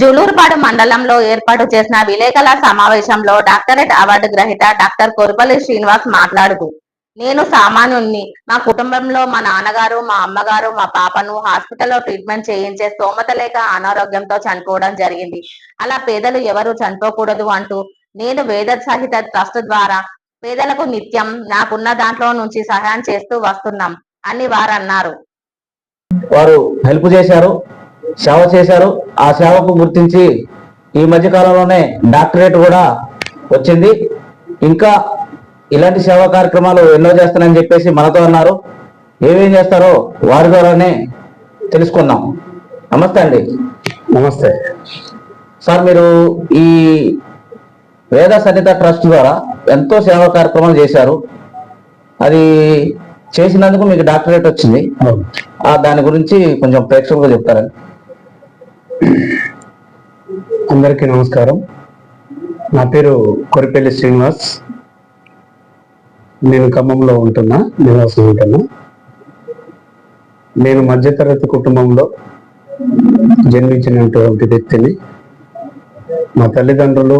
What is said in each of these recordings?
జులూర్పాడు మండలంలో ఏర్పాటు చేసిన విలేకరుల సమావేశంలో డాక్టరేట్ అవార్డు గ్రహీత డాక్టర్ కొరపల్లి శ్రీనివాస్ మాట్లాడుతూ నేను సామాన్యుణ్ణి. మా కుటుంబంలో మా నాన్నగారు మా అమ్మగారు మా పాపను హాస్పిటల్లో ట్రీట్మెంట్ చేయించే స్తోమత లేక అనారోగ్యంతో చనిపోవడం జరిగింది. అలా పేదలు ఎవరు చనిపోకూడదు అంటూ నేను వేద సహిత ట్రస్ట్ ద్వారా పేదలకు నిత్యం నాకున్న దాంట్లో నుంచి సహాయం చేస్తూ వస్తున్నాం అని వారు అన్నారు వారు హెల్ప్ చేశారు సేవ చేశారు. ఆ సేవకు గుర్తించి ఈ మధ్య కాలంలోనే డాక్టరేట్ కూడా వచ్చింది. ఇంకా ఇలాంటి సేవా కార్యక్రమాలు ఎన్నో చేస్తానని చెప్పేసి మనతో అన్నారు. ఏమేం చేస్తారో వారి ద్వారానే తెలుసుకుందాం నమస్తే అండి. నమస్తే. సార్ మీరు ఈ వేద సన్నిత ట్రస్ట్ ద్వారా ఎంతో సేవా కార్యక్రమాలు చేశారు. అది చేసినందుకు మీకు డాక్టరేట్ వచ్చింది. దాని గురించి కొంచెం ప్రేక్షకులుగా చెప్తారండి అందరికీ నమస్కారం. నా పేరు కొరిపల్లి శ్రీనివాస్. నేను ఖమ్మంలో ఉంటున్నా నివాసం ఉంటున్నా. నేను మధ్యతరగతి కుటుంబంలో జన్మించినటువంటి వ్యక్తిని. మా తల్లిదండ్రులు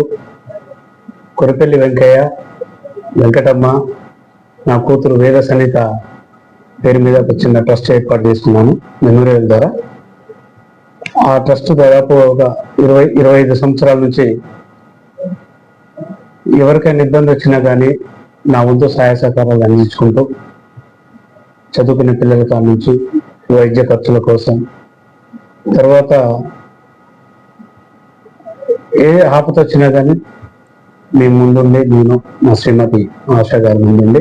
కొరిపల్లి వెంకయ్య వెంకటమ్మ నా కూతురు వేద సన్నిత పేరు మీద ఒక చిన్న ట్రస్ట్ ఏర్పాటు చేస్తున్నాను మెమోరియల్ ద్వారా. ఆ ట్రస్ట్ దాదాపు ఒక ఇరవై ఇరవై ఐదు సంవత్సరాల నుంచి ఎవరికైనా ఇబ్బంది వచ్చినా కానీ నా వంతు సహాయ సహకారాలు అందించుకుంటూ చదువుకునే పిల్లల కాడ నుంచి వైద్య ఖర్చుల కోసం. తర్వాత ఏ ఆపత వచ్చినా కానీ మేము ముందుండి నేను మా శ్రీమతి ఆశా గారి ముందుండి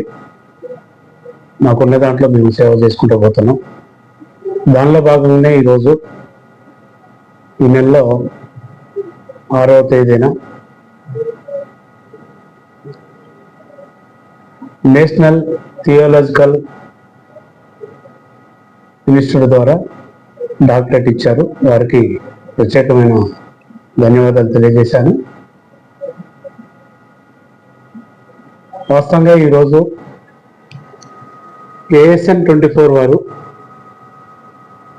మాకున్న దాంట్లో మేము సేవ చేసుకుంటూ పోతున్నాం. దానిలో భాగంగానే ఈరోజు ఈ నెలలో ఆరవ తేదీన నేషనల్ థియోలాజికల్ ఇన్స్టిట్యూట్ ద్వారా డాక్టరేట్ ఇచ్చారు. వారికి ప్రత్యేకమైన ధన్యవాదాలు తెలియజేశాను. వాస్తవంగా ఈరోజు ఏఎస్ఎన్ ట్వంటీ ఫోర్ వారు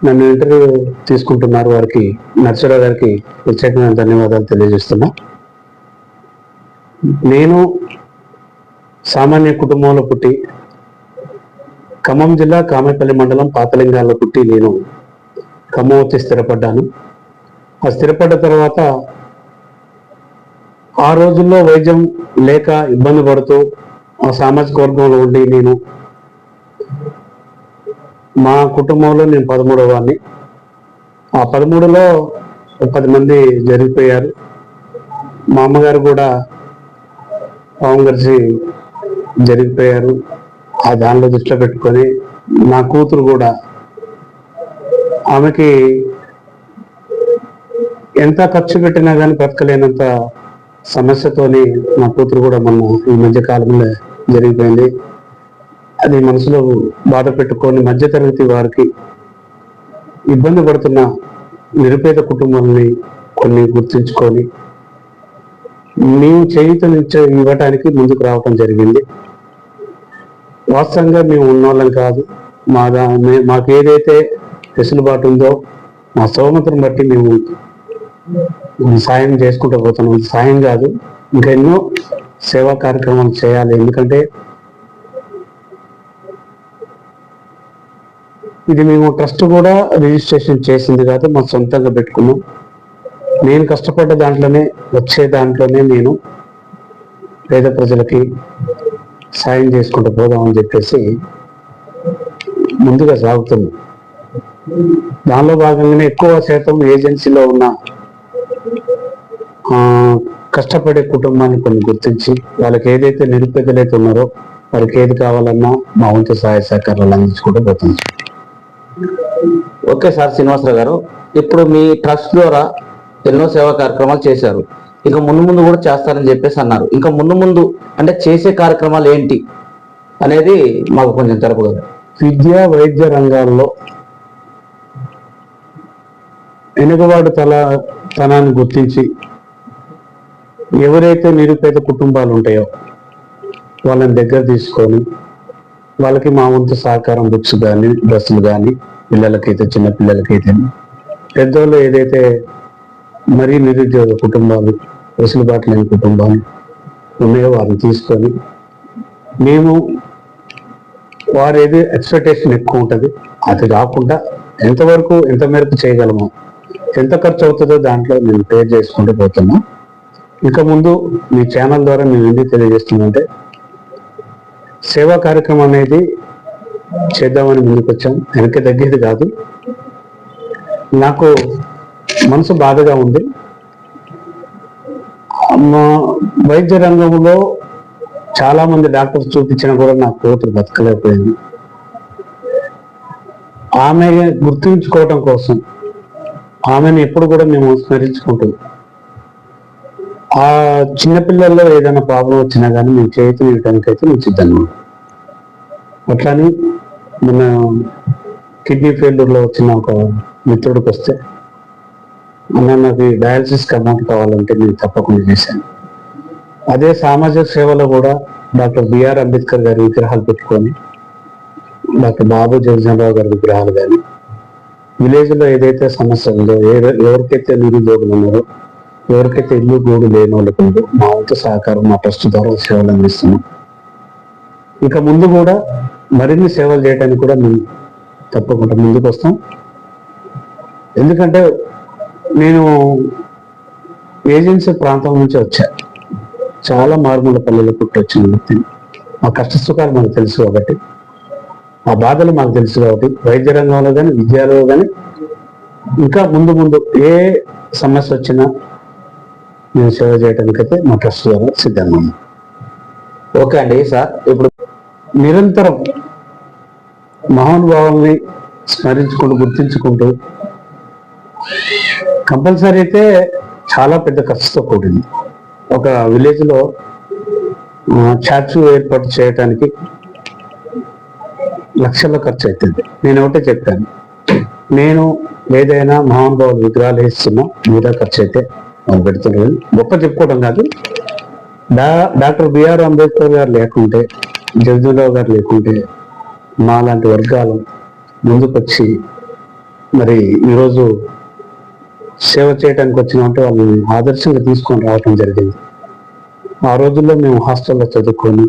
నన్ను ఇంటర్వ్యూ తీసుకుంటున్నారు వారికి నర్సరావు గారికి ప్రత్యేకమైన ధన్యవాదాలు తెలియజేస్తున్నా. నేను సామాన్య కుటుంబంలో పుట్టి ఖమ్మం జిల్లా కామేపల్లి మండలం పాతలింగాల్లో పుట్టి నేను ఖమ్మం వచ్చి స్థిరపడ్డాను. ఆ స్థిరపడ్డ తర్వాత ఆ రోజుల్లో వైద్యం లేక ఇబ్బంది పడుతూ ఆ సామాజిక వర్గంలో ఉండి నేను మా కుటుంబంలో నేను పదమూడవని ఆ పదమూడులో పది మంది జరిగిపోయారు. మా అమ్మగారు కూడా పాము గడిచి జరిగిపోయారు. ఆ దానిలో దృష్టిలో పెట్టుకొని నా కూతురు కూడా ఆమెకి ఎంత ఖర్చు పెట్టినా కానీ బ్రతకలేనంత సమస్యతోనే నా కూతురు కూడా మొన్న ఈ మధ్య కాలంలో జరిగిపోయింది. అది మనసులో బాధ పెట్టుకొని మధ్యతరగతి వారికి ఇబ్బంది పడుతున్న నిరుపేద కుటుంబాలని కొన్ని గుర్తుంచుకొని మేము చేయుతనిచ్చే ఇవ్వటానికి ముందుకు రావటం జరిగింది. వాస్తవంగా మేము ఉన్నోళ్ళం కాదు. మా దా మే- మాకు ఏదైతే వెసులుబాటు ఉందో మా సోమతను బట్టి మేము సాయం చేసుకుంటూ పోతున్నాం. సాయం కాదు ఇంకా ఎన్నో సేవా కార్యక్రమాలు చేయాలి. ఎందుకంటే ఇది మేము ట్రస్ట్ కూడా రిజిస్ట్రేషన్ చేసింది కాదు మా సొంతంగా పెట్టుకున్నాం. నేను కష్టపడ్డ దాంట్లోనే వచ్చే దాంట్లోనే నేను పేద ప్రజలకి సాయం చేసుకుంటూ పోదామని చెప్పేసి ముందుగా సాగుతున్నాం. దానిలో భాగంగానే ఎక్కువ శాతం ఏజెన్సీలో ఉన్న కష్టపడే కుటుంబాన్ని కొన్ని గుర్తించి వాళ్ళకి ఏదైతే నిరుపేదలైతే ఉన్నారో వాళ్ళకి ఏది కావాలన్నా మా వంతు సహాయ సహకారాలు అందించుకుంటూ పోతుంది ఓకే సార్ శ్రీనివాసరావు గారు ఇప్పుడు మీ ట్రస్ట్ ద్వారా ఎన్నో సేవా కార్యక్రమాలు చేశారు. ఇంకా ముందు ముందు కూడా చేస్తారని చెప్పేసి అన్నారు. ఇంకా ముందు ముందు అంటే చేసే కార్యక్రమాలు ఏంటి అనేది మాకు కొంచెం తెలపగలరు. విద్య వైద్య రంగాల్లో వెనుకబాటు తల తనాన్ని గుర్తించి ఎవరైతే నిరుపేద కుటుంబాలు ఉంటాయో వాళ్ళని దగ్గర తీసుకొని వాళ్ళకి మా వంతు సహకారం బుక్స్ కానీ డ్రెస్సులు కానీ పిల్లలకైతే చిన్న పిల్లలకైతే పెద్దోళ్ళు ఏదైతే మరీ నిరుద్యోగ కుటుంబాలు వెసులుబాటు లేని కుటుంబాలు ఉన్నాయో వారిని తీసుకొని మేము వారు ఏది ఎక్స్పెక్టేషన్ ఎక్కువ ఉంటుంది అది కాకుండా ఎంతవరకు ఎంత మేరకు చేయగలమో ఎంత ఖర్చు అవుతుందో దాంట్లో మేము పే చేసుకుంటూ పోతున్నాం. ఇక ముందు మీ ఛానల్ ద్వారా మేము ఎందుకు తెలియజేస్తున్నామంటే సేవా కార్యక్రమం అనేది చేద్దామని ముందుకు వచ్చాం వెనక్కి తగ్గేది కాదు. నాకు మనసు బాధగా ఉంది. మా వైద్య రంగంలో చాలా మంది డాక్టర్స్ చూపించినా కూడా నా కూతురు బతకలేకపోయింది. ఆమె గుర్తుంచుకోవటం కోసం ఆమెను ఎప్పుడు కూడా మేము స్మరించుకుంటున్నాం. ఆ చిన్నపిల్లల్లో ఏదైనా ప్రాబ్లం వచ్చినా కానీ మేము చేతి ఇవ్వడానికైతే మేము సిద్ధంగా ఉన్నాం. అట్లానే మన కిడ్నీ ఫెయిల్యూర్లో వచ్చిన ఒక మిత్రుడికి వస్తే అన్న నాకు డయాలసిస్ అమౌంట్ కావాలంటే నేను తప్పకుండా చేశాను అదే సామాజిక సేవలో కూడా డాక్టర్ బిఆర్ అంబేద్కర్ గారి విగ్రహాలు పెట్టుకొని డాక్టర్ బాబు జగజనరావు గారి విగ్రహాలు కానీ విలేజ్లో ఏదైతే సమస్య ఉందో ఏ- ఎవరికైతే నిరుద్యోగులు ఉన్నారో ఎవరికైతే ఇల్లు గోడు లేని వాళ్ళకి మా వంతు సహకారం మా ట్రస్ట్ ద్వారా సేవలు అందిస్తున్నాం. ఇక ముందు కూడా మరిన్ని సేవలు చేయడానికి కూడా మేము తప్పకుండా ముందుకు వస్తాం ఎందుకంటే నేను ఏజెన్సీ ప్రాంతం నుంచి వచ్చా. చాలా మారుమూల పల్లెలు పుట్టి వచ్చిన వ్యక్తిని. మా కష్ట సుఖాలు మనకు తెలుసు కాబట్టి ఆ బాధలు మాకు తెలుసు కాబట్టి వైద్య రంగంలో కానీ విద్యలో కానీ ఇంకా ముందు ముందు ఏ సమస్య వచ్చినా నేను సేవ చేయడానికైతే మా ట్రస్ట్ ద్వారా సిద్ధంగా ఉన్నాం ఓకే అండి సార్. ఇప్పుడు నిరంతరం మహానుభావుల్ని స్మరించుకుంటూ గుర్తించుకుంటూ కంపల్సరీ అయితే చాలా పెద్ద ఖర్చుతో కూడింది. ఒక విలేజ్లో చాట్స్ ఏర్పాటు చేయడానికి లక్షల ఖర్చు అవుతుంది నేను ఒకటే చెప్పాను. నేను ఏదైనా మహానుభావుల విగ్రహాలు వేస్తున్నా మీరే ఖర్చు అయితే వాళ్ళు పెడుతున్నారు గొప్ప చెప్పుకోవడం కాదు. డా డాక్టర్ బిఆర్ అంబేద్కర్ గారు లేకుంటే జగజీవనరావు గారు లేకుంటే మా లాంటి వర్గాలు ముందుకొచ్చి మరి ఈరోజు సేవ చేయడానికి వచ్చినామంటే వాళ్ళని ఆదర్శంగా తీసుకొని రావటం జరిగింది. ఆ రోజుల్లో మేము హాస్టల్లో చదువుకొని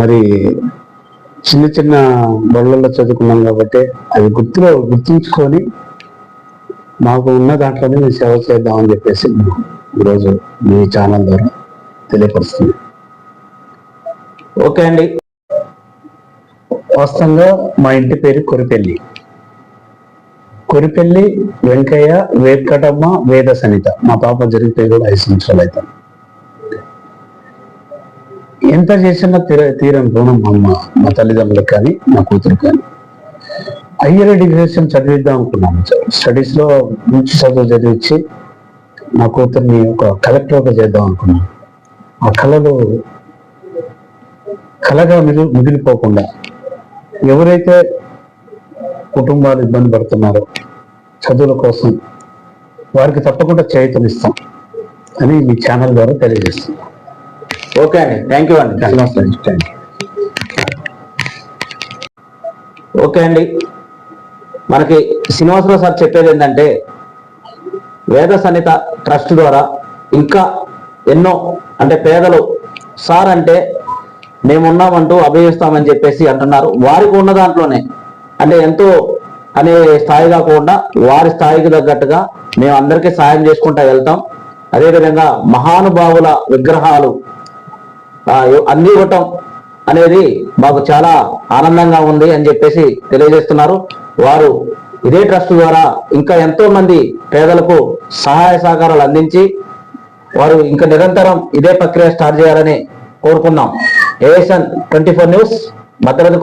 మరి చిన్న చిన్న బళ్ళల్లో చదువుకున్నాం కాబట్టి అవి గుర్తులో గుర్తుంచుకొని మాకు ఉన్న దాంట్లోనే మేము సేవ చేద్దామని చెప్పేసి ఈరోజు మీ ఛానల్ ద్వారా తెలియపరుస్తుంది. ఓకే అండి. వాస్తవంగా మా ఇంటి పేరు కొరిపెల్లి. కొరిపెల్లి వెంకయ్య వేక్కటమ్మ వేద సనిత మా పాప జరిగితే కూడా ఐదు సంవత్సరాలు అవుతాం ఎంత చేసినా తీర తీరం రుణం మా అమ్మ మా తల్లిదండ్రులకు కానీ మా కూతురు కానీ. హయ్యర్ ఎడ్యుకేషన్ చదివిద్దాం అనుకున్నాను. స్టడీస్లో మంచి చదువు చదివించి మా కూతుర్ని ఒక కలెక్టర్గా చేద్దాం అనుకున్నాను. ఆ కళలు కళగా మిగిలి మిగిలిపోకుండా ఎవరైతే కుటుంబాలు ఇబ్బంది పడుతున్నారో చదువుల కోసం వారికి తప్పకుండా చేయుతనిస్తాం అని మీ ఛానల్ ద్వారా తెలియజేస్తున్నాం ఓకే అండి. థ్యాంక్ యూ అండి. ఓకే అండి. మనకి శ్రీనివాసరావు సార్ చెప్పేది ఏంటంటే వేద సన్నిత ట్రస్ట్ ద్వారా ఇంకా ఎన్నో అంటే పేదలు సార్ అంటే మేమున్నామంటూ అభిజిస్తామని చెప్పేసి అంటున్నారు. వారికి ఉన్న దాంట్లోనే అంటే ఎంతో అనే స్థాయి కాకుండా వారి స్థాయికి తగ్గట్టుగా మేము అందరికీ సాయం చేసుకుంటా వెళ్తాం. అదేవిధంగా మహానుభావుల విగ్రహాలు అందివ్వటం అనేది మాకు చాలా ఆనందంగా ఉంది అని చెప్పేసి తెలియజేస్తున్నారు. వారు ఇదే ట్రస్ట్ ద్వారా ఇంకా ఎంతో మంది పేదలకు సహాయ సహకారాలు అందించి వారు ఇంకా నిరంతరం ఇదే ప్రక్రియ స్టార్ట్ చేయాలని కోరుకున్నాం ASN twenty four news Madhya Pradesh